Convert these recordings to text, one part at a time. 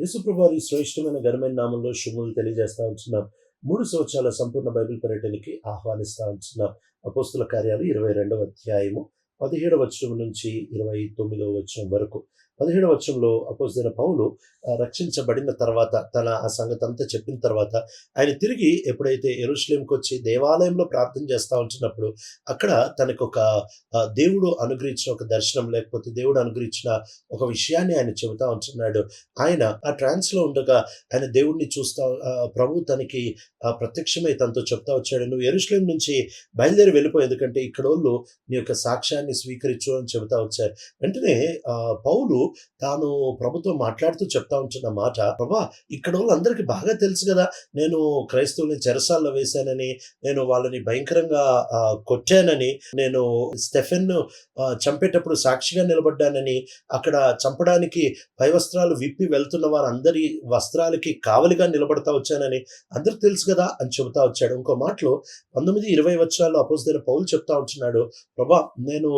యేసుప్రభువారి శ్రేష్టమైన ఘనమైన నామంలో శుభములు తెలియజేస్తా ఉంటున్నాం. మూడు సంవత్సరాల సంపూర్ణ బైబిల్ పర్యటనకి ఆహ్వానిస్తా ఉంటున్నాం. అపోస్తుల కార్యాలు ఇరవై రెండవ అధ్యాయము పదిహేడవ వచనం నుంచి ఇరవై తొమ్మిదవ వచనం వరకు. పదిహేడవ వచ్చంలో అపోజిన పౌలు రక్షించబడిన తర్వాత తన ఆ సంగతి అంతా చెప్పిన తర్వాత ఆయన తిరిగి ఎప్పుడైతే ఎరుషలేంకి వచ్చి దేవాలయంలో ప్రార్థన చేస్తూ ఉంటున్నప్పుడు అక్కడ తనకు ఒక దేవుడు అనుగ్రహించిన ఒక దర్శనం లేకపోతే దేవుడు అనుగ్రహించిన ఒక విషయాన్ని ఆయన చెబుతా ఉంటున్నాడు. ఆయన ఆ ట్రాన్స్లో ఉండగా ఆయన దేవుడిని చూస్తా ప్రభు తనకి ప్రత్యక్షమై తనతో చెప్తా వచ్చాడు. నువ్వు ఎరుషలేం నుంచి బయలుదేరి వెళ్ళిపో ఎందుకంటే ఇక్కడ వాళ్ళు నీ యొక్క సాక్ష్యాన్ని స్వీకరించు అని చెబుతా వచ్చారు. వెంటనే పౌలు తాను ప్రభుత్వం మాట్లాడుతూ చెప్తా ఉంటున్న మాట ప్రభా ఇక్కడ వాళ్ళందరికీ బాగా తెలుసు కదా నేను క్రైస్తవుల్ని చెరసాల్లో వేశానని నేను వాళ్ళని భయంకరంగా కొట్టానని నేను స్టెఫెన్ చంపేటప్పుడు సాక్షిగా నిలబడ్డానని అక్కడ చంపడానికి పై వస్త్రాలు విప్పి వెళ్తున్న వారందరి వస్త్రాలకి కావలిగా నిలబడతా వచ్చానని అందరికి తెలుసు కదా అని చెబుతా వచ్చాడు. ఇంకో మాటలో పంతొమ్మిది ఇరవై వచ్చరాల్లో అపోజిన పౌలు చెప్తా ఉంటున్నాడు ప్రభా నేను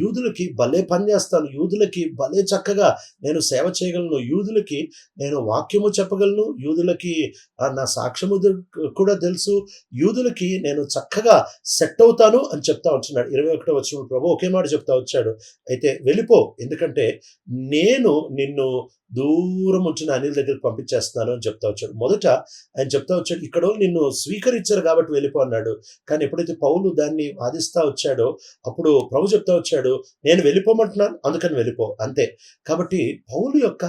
యూదులకి భలే పని చేస్తాను యూదులకి భలే చక్కగా నేను సేవ చేయగలను. యూదులకి నేను వాక్యము చెప్పగలను. యూదులకి ఆ, నా సాక్ష్యము కూడా తెలుసు. యూదులకి నేను చక్కగా సెట్ అవుతాను అని చెప్తా వచ్చినాడు ఇరవై ఒకటో వచ్చిన ప్రభు ఒకే మాట చెప్తా వచ్చాడు. అయితే వెళ్ళిపో. ఎందుకంటే నేను నిన్ను దూరం ఉంచిన అనిల్ దగ్గరికి పంపించేస్తున్నాను అని చెప్తా వచ్చాడు. మొదట ఆయన చెప్తా వచ్చాడు ఇక్కడ నిన్ను స్వీకరించారు కాబట్టి వెళ్ళిపో అన్నాడు. కానీ ఎప్పుడైతే పౌలు దాన్ని వాదిస్తా వచ్చాడో అప్పుడు ప్రభు చెప్తా వచ్చాడు నేను వెళ్ళిపోమంటున్నాను అందుకని వెళ్ళిపో అంతే. కాబట్టి పౌలు యొక్క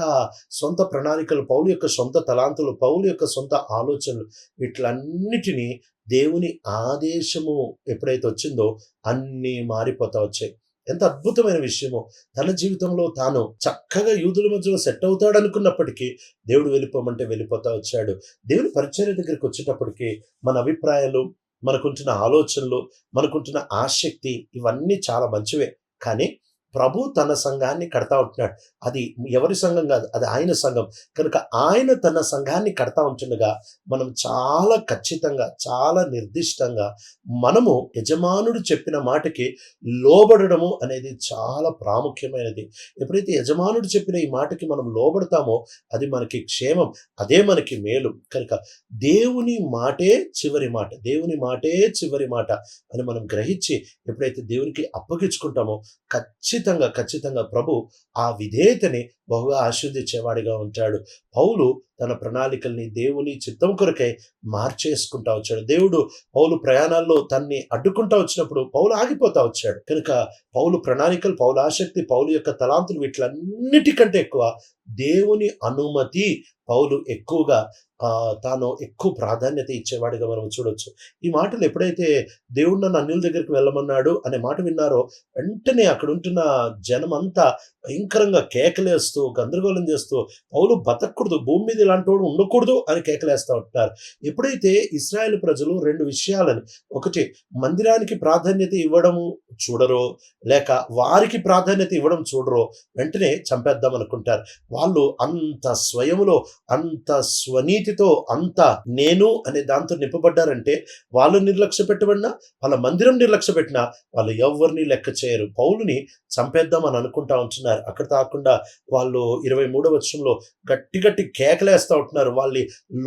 సొంత ప్రణాళికలు పౌలు యొక్క సొంత తలాంతులు పౌలు యొక్క సొంత ఆలోచనలు వీటిలన్నిటినీ దేవుని ఆదేశము ఎప్పుడైతే వచ్చిందో అన్నీ మారిపోతా వచ్చాయి. ఎంత అద్భుతమైన విషయమో. తన జీవితంలో తాను చక్కగా యూదుల మధ్యలో సెట్ అవుతాడు అనుకున్నప్పటికీ దేవుడు వెళ్ళిపోమంటే వెళ్ళిపోతా వచ్చాడు. దేవుని పరిచర్య దగ్గరికి వచ్చేటప్పటికీ మన అభిప్రాయాలు మనకుంటున్న ఆలోచనలు మనకుంటున్న ఆసక్తి ఇవన్నీ చాలా మంచివే. కానీ ప్రభు తన సంఘాన్ని కడతా ఉంటున్నాడు. అది ఎవరి సంఘం కాదు అది ఆయన సంఘం. కనుక ఆయన తన సంఘాన్ని కడతా ఉంటుండగా మనం చాలా ఖచ్చితంగా చాలా నిర్దిష్టంగా మనము యజమానుడు చెప్పిన మాటకి లోబడడము అనేది చాలా ప్రాముఖ్యమైనది. ఎప్పుడైతే యజమానుడు చెప్పిన ఈ మాటకి మనం లోబడతామో అది మనకి క్షేమం అదే మనకి మేలు. కనుక దేవుని మాటే చివరి మాట దేవుని మాటే చివరి మాట అని మనం గ్రహించి ఎప్పుడైతే దేవునికి అప్పగించుకుంటామో ఖచ్చితంగా ఖచ్చితంగా ఖచ్చితంగా ప్రభు ఆ విధేయతని బహుగా ఆస్వాదించేవాడిగా ఉంటాడు. పౌలు తన ప్రణాళికల్ని దేవుని చిత్తం కొరకై మార్చేసుకుంటా వచ్చాడు. దేవుడు పౌలు ప్రయాణాల్లో తన్ని అడ్డుకుంటా వచ్చినప్పుడు పౌలు ఆగిపోతా వచ్చాడు. కనుక పౌలు ప్రణాళికలు పౌలు ఆసక్తి పౌలు యొక్క తలాంతులు వీటిలన్నిటికంటే ఎక్కువ దేవుని అనుమతి పౌలు ఎక్కువగా తాను ఎక్కువ ప్రాధాన్యత ఇచ్చేవాడిగా మనం చూడొచ్చు. ఈ మాటలు ఎప్పుడైతే దేవుడు నన్ను అన్యుల దగ్గరికి వెళ్ళమన్నాడు అనే మాట విన్నారో వెంటనే అక్కడ ఉంటున్న జనం అంతా భయంకరంగా కేకలేస్తూ గందరగోళం చేస్తూ పౌలు బతకూడదు భూమి మీద ఇలాంటి వాడు ఉండకూడదు అని కేకలేస్తూ ఉంటున్నారు ఎప్పుడైతే ఇస్రాయేల్ ప్రజలు రెండు విషయాలని ఒకటి మందిరానికి ప్రాధాన్యత ఇవ్వడము చూడరో లేక వారికి ప్రాధాన్యత ఇవ్వడం చూడరో వెంటనే చంపేద్దాం అనుకుంటారు. వాళ్ళు అంత స్వయంలో అంత స్వనీతితో అంతా నేను అనే దాంతో నింపబడ్డారంటే వాళ్ళు నిర్లక్ష్య పెట్టబడినా వాళ్ళ మందిరం నిర్లక్ష్య పెట్టినా వాళ్ళు ఎవరిని లెక్క చేయరు. పౌలుని చంపేద్దాం అని అనుకుంటా ఉంటున్నారు. అక్కడ కాకుండా వాళ్ళు ఇరవై మూడవ వచ్చంలో గట్టి గట్టి కేకలేస్తూ ఉంటున్నారు. వాళ్ళ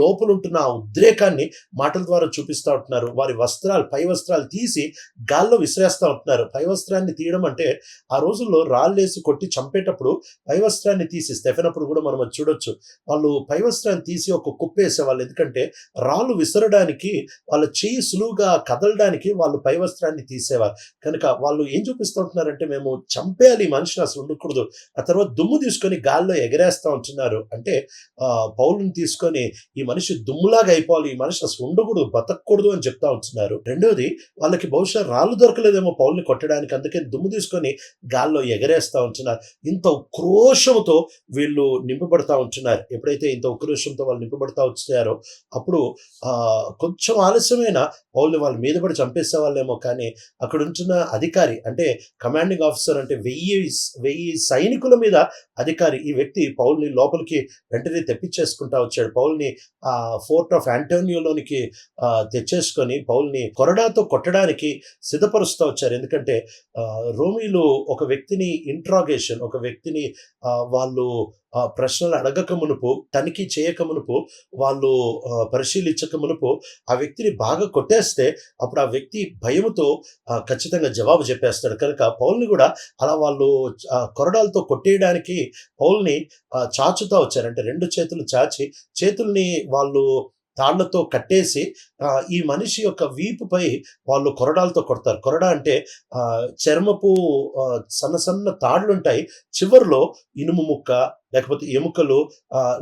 లోపల ఉంటున్న ఆ ఉద్రేకాన్ని మాటల ద్వారా చూపిస్తూ ఉంటున్నారు. వారి వస్త్రాలు పై వస్త్రాలు తీసి గాల్లో విసిరేస్తూ ఉంటున్నారు. పై వస్త్రాన్ని తీయడం అంటే ఆ రోజుల్లో రాళ్ళేసి కొట్టి చంపేటప్పుడు పై వస్త్రాన్ని తీసి స్టెఫెనప్పుడు కూడా మనం చూడొచ్చు. వాళ్ళు పై వస్త్రాన్ని తీసి ఒక కుప్పేసేవాళ్ళు ఎందుకంటే రాళ్ళు విసరడానికి వాళ్ళ చేయి సులువుగా కదలడానికి వాళ్ళు పై వస్త్రాన్ని తీసేవారు. కనుక వాళ్ళు ఏం చూపిస్తుంటున్నారంటే మేము చంపేయాలి ఈ మనిషిని అసలు ఉండకూడదు. ఆ తర్వాత దుమ్ము తీసుకొని గాల్లో ఎగరేస్తూ ఉంటున్నారు. అంటే పౌలను తీసుకొని ఈ మనిషి దుమ్ములాగా అయిపోవాలి ఈ మనిషి అసలు ఉండకూడదు బతకూడదు అని చెప్తా ఉంటున్నారు. రెండోది వాళ్ళకి బహుశా రాళ్ళు దొరకలేదేమో పౌల్ని కొట్టడానికి అందుకే దుమ్ము తీసుకొని గాల్లో ఎగరేస్తూ ఉంటున్నారు. ఇంత ఉక్రోషంతో వీళ్ళు నింపబడతా ఉంటున్నారు. ఎప్పుడైతే ఇంత ఉక్రోషంతో వాళ్ళు నింపబడతా పడతా వచ్చారో అప్పుడు ఆ, కొంచెం ఆలస్యమైన పౌల్ని వాళ్ళ మీద పడి చంపేసే వాళ్ళేమో కానీ అక్కడ ఉంటున్న అధికారి అంటే కమాండింగ్ ఆఫీసర్ అంటే వెయ్యి వెయ్యి సైనికుల మీద అధికారి ఈ వ్యక్తి పౌల్ని లోపలికి వెంటనే తెప్పించేసుకుంటా వచ్చాడు. పౌల్ని ఆ ఫోర్ట్ ఆఫ్ ఆంటోనియోలోనికి తెచ్చేసుకొని పౌల్ని కొరడాతో కొట్టడానికి సిద్ధపరుస్తూ వచ్చారు. ఎందుకంటే ఆ, రోమీలు ఒక వ్యక్తిని ఇంట్రాగేషన్ ఒక వ్యక్తిని వాళ్ళు ఆ, ప్రశ్నలు అడగక మునుపు తనిఖీ చేయక మునుపు వాళ్ళు పరిశీలించక మునుపు ఆ వ్యక్తిని బాగా కొట్టేస్తే అప్పుడు ఆ వ్యక్తి భయముతో ఖచ్చితంగా జవాబు చెప్పేస్తాడు. కనుక పౌల్ని కూడా అలా వాళ్ళు కొరడాలతో కొట్టేయడానికి పౌల్ని చాచుతా వచ్చారంటే రెండు చేతులు చాచి చేతుల్ని వాళ్ళు తాళ్ళతో కట్టేసి ఈ మనిషి యొక్క వీపుపై వాళ్ళు కొరడాలతో కొడతారు. కొరడ అంటే చర్మపు సన్న సన్న తాళ్ళు ఉంటాయి చివర్లో ఇనుము ముక్క లేకపోతే ఎముకలు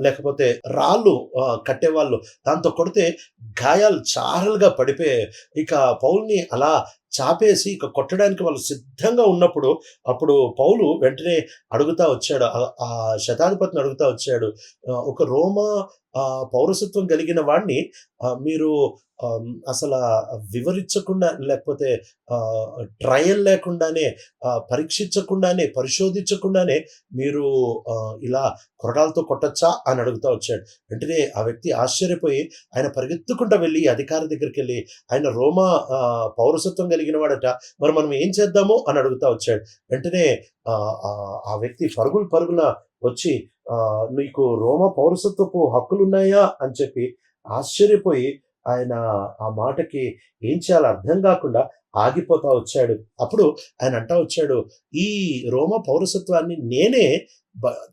లేకపోతే రాళ్ళు కట్టేవాళ్ళు. దాంతో కొడితే గాయాలు చారలుగా పడిపోయాయి ఇక పౌల్ని అలా చాపేసి ఇక కొట్టడానికి వాళ్ళు సిద్ధంగా ఉన్నప్పుడు అప్పుడు పౌలు వెంటనే అడుగుతా వచ్చాడు. ఆ- శతాధిపతిని అడుగుతా వచ్చాడు. ఒక రోమా పౌరసత్వం కలిగిన వాడిని మీరు అసలు వివరించకుండా లేకపోతే ట్రయల్ లేకుండానే పరీక్షించకుండానే పరిశోధించకుండానే మీరు ఇలా కొరడాలతో కొట్టచ్చా అని అడుగుతా వచ్చాడు. వెంటనే ఆ వ్యక్తి ఆశ్చర్యపోయి ఆయన పరిగెత్తుకుంటూ వెళ్ళి అధికారి దగ్గరికి వెళ్ళి ఆయన రోమా పౌరసత్వం కలిగిన వాడట మరి మనం ఏం చేద్దాము? అని అడుగుతా వచ్చాడు. వెంటనే ఆ, వ్యక్తి పరుగులు పరుగున వచ్చి నీకు రోమా పౌరసత్వపు హక్కులు ఉన్నాయా అని చెప్పి ఆశ్చర్యపోయి ఆయన ఆ మాటకి ఏం చేయాలో అర్థం కాకుండా ఆగిపోతా వచ్చాడు. అప్పుడు ఆయన అంటా వచ్చాడు ఈ రోమ పౌరసత్వాన్ని నేనే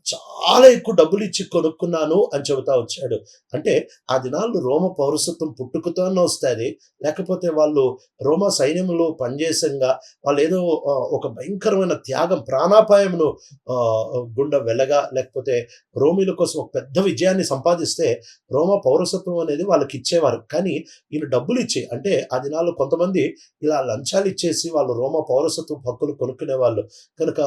చాలా ఎక్కువ డబ్బులు ఇచ్చి కొనుక్కున్నాను అని చెబుతా వచ్చాడు. అంటే ఆ దినాల్లో రోమ పౌరసత్వం పుట్టుకతోనే వస్తుంది. లేకపోతే వాళ్ళు రోమ సైన్యంలో పనిచేసంగా వాళ్ళు ఏదో ఒక భయంకరమైన త్యాగం ప్రాణాపాయమును గుండా వెళ్ళగా లేకపోతే రోమిల కోసం ఒక పెద్ద విజయాన్ని సంపాదిస్తే రోమ పౌరసత్వం అనేది వాళ్ళకి ఇచ్చేవారు కానీ ఈయన డబ్బులు ఇచ్చి అంటే ఆ దినాల్లో కొంతమంది ఇలా లంచాలు ఇచ్చేసి వాళ్ళు రోమ పౌరసత్వం హక్కులు కొనుక్కునే వాళ్ళు కనుక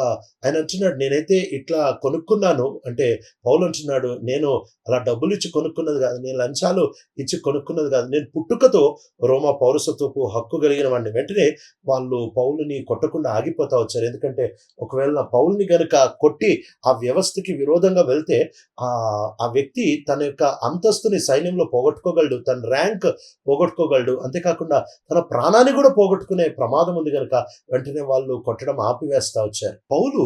ఆయన అంటున్నాడు నేనైతే ఇట్లా కొనుక్కున్నాను. అంటే పౌలు అంటున్నాడు నేను అలా డబ్బులు ఇచ్చి కొనుక్కున్నది కాదు నేను లంచాలు ఇచ్చి కొనుక్కున్నది కాదు. నేను పుట్టుకతో రోమా పౌరసత్వపు హక్కు కలిగిన వాడిని. వెంటనే వాళ్ళు పౌలుని కొట్టకుండా ఆగిపోతా వచ్చారు. ఎందుకంటే ఒకవేళ నా పౌల్ని గనుక కొట్టి ఆ వ్యవస్థకి విరోధంగా వెళ్తే ఆ ఆ వ్యక్తి తన యొక్క అంతస్తుని సైన్యంలో పోగొట్టుకోగలడు తన ర్యాంక్ పోగొట్టుకోగలడు. అంతేకాకుండా తన ప్రాణాన్ని కూడా పోగొట్టుకునే ప్రమాదం ఉంది కనుక వెంటనే వాళ్ళు కొట్టడం ఆపివేస్తా వచ్చారు. పౌలు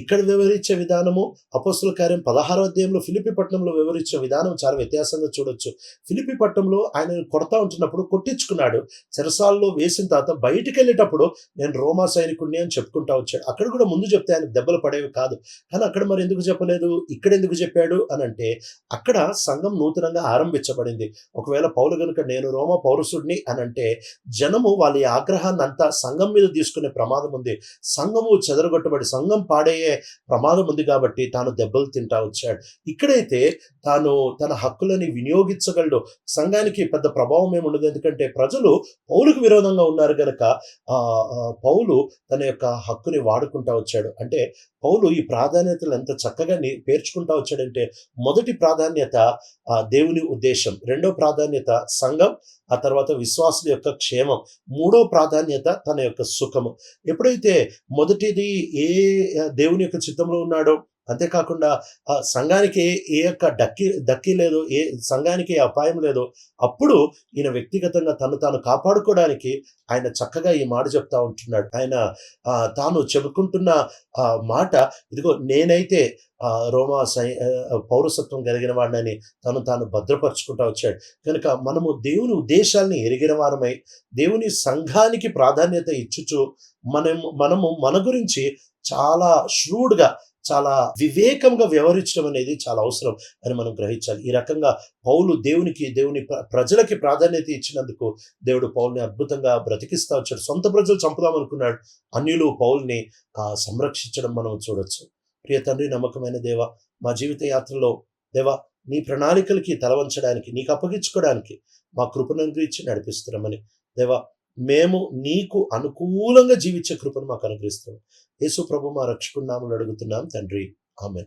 ఇక్కడ వివరించే విధానము అపోస్తుల కార్యం పదహారో అధ్యాయంలో ఫిలిపి పట్టణంలో వివరించే విధానం చాలా వ్యత్యాసంగా చూడొచ్చు. ఫిలిపి పట్టణంలో ఆయన కొడతా ఉంటున్నప్పుడు కొట్టించుకున్నాడు. చెరసాల్లో వేసిన తర్వాత బయటికి వెళ్ళేటప్పుడు నేను రోమా సైనికుడిని అని చెప్పుకుంటా వచ్చాడు. అక్కడ కూడా ముందు చెప్తే ఆయన దెబ్బలు పడేవి కాదు. కానీ అక్కడ మరి ఎందుకు చెప్పలేదు? ఇక్కడ ఎందుకు చెప్పాడు? అని అంటే అక్కడ సంఘం నూతనంగా ఆరంభించబడింది. ఒకవేళ పౌలు కనుక నేను రోమా పౌరుషుడిని అని అంటే జనము వాళ్ళ ఆగ్రహాన్ని అంతా సంఘం మీద తీసుకునే ప్రమాదం ఉంది. సంఘము చెదరగొట్టబడి సంఘం పాడయ్యే ప్రమాదం ఉంది కాబట్టి తాను దెబ్బలు తింటా వచ్చాడు. ఇక్కడైతే తాను తన హక్కులని వినియోగించగలడు. సంఘానికి పెద్ద ప్రభావం ఏమి ఉండదు. ఎందుకంటే ప్రజలు పౌలుకు విరోధంగా ఉన్నారు కనుక పౌలు తన యొక్క హక్కుని వాడుకుంటా వచ్చాడు. అంటే పౌలు ఈ ప్రాధాన్యతలు ఎంత చక్కగా పేర్చుకుంటా వచ్చాడంటే మొదటి ప్రాధాన్యత దేవుని ఉద్దేశం. రెండో ప్రాధాన్యత సంఘం ఆ తర్వాత విశ్వాసుల యొక్క క్షేమం మూడో ప్రాధాన్యత తన యొక్క సుఖము. ఎప్పుడైతే మొదటిది ఏ దేవుని యొక్క చిత్తంలో ఉన్నాడో అంతేకాకుండా ఆ సంఘానికి ఏ యొక్క డక్కి దక్కి లేదు ఏ సంఘానికి అపాయం లేదు అప్పుడు ఈయన వ్యక్తిగతంగా తను తాను కాపాడుకోవడానికి ఆయన చక్కగా ఈ మాట చెప్తా ఉంటున్నాడు. ఆయన తాను చెప్పుకుంటున్న ఆ, మాట ఇదిగో నేనైతే ఆ, రోమా సై పౌరసత్వం కలిగిన వాడినని తను తాను భద్రపరుచుకుంటా వచ్చాడు. కనుక మనము దేవుని ఉద్దేశాల్ని ఎరిగిన వారమై దేవుని సంఘానికి ప్రాధాన్యత ఇచ్చుచు మనము మనము మన గురించి చాలా ష్రూడ్గా చాలా వివేకంగా వ్యవహరించడం అనేది చాలా అవసరం అని మనం గ్రహించాలి. ఈ రకంగా పౌలు దేవునికి దేవుని ప్ర- ప్రజలకి ప్రాధాన్యత ఇచ్చినందుకు దేవుడు పౌల్ని అద్భుతంగా బ్రతికిస్తా వచ్చాడు. సొంత ప్రజలు చంపుదాం అనుకున్నాడు. అన్యులు పౌల్ని సంరక్షించడం మనం చూడొచ్చు. ప్రియ తండ్రి నమ్మకమైన దేవ మా జీవిత యాత్రలో దేవా నీ ప్రణాళికలకి తలవంచడానికి నీకు అప్పగించుకోవడానికి మా కృపను గురించి నడిపిస్తున్నామని దేవా మేము నీకు అనుకూలంగా జీవించే కృపను మాకు అనుగ్రహిస్తున్నాం. యేసు ప్రభు మా రక్షకున్నామని అడుగుతున్నాం తండ్రి. ఆమె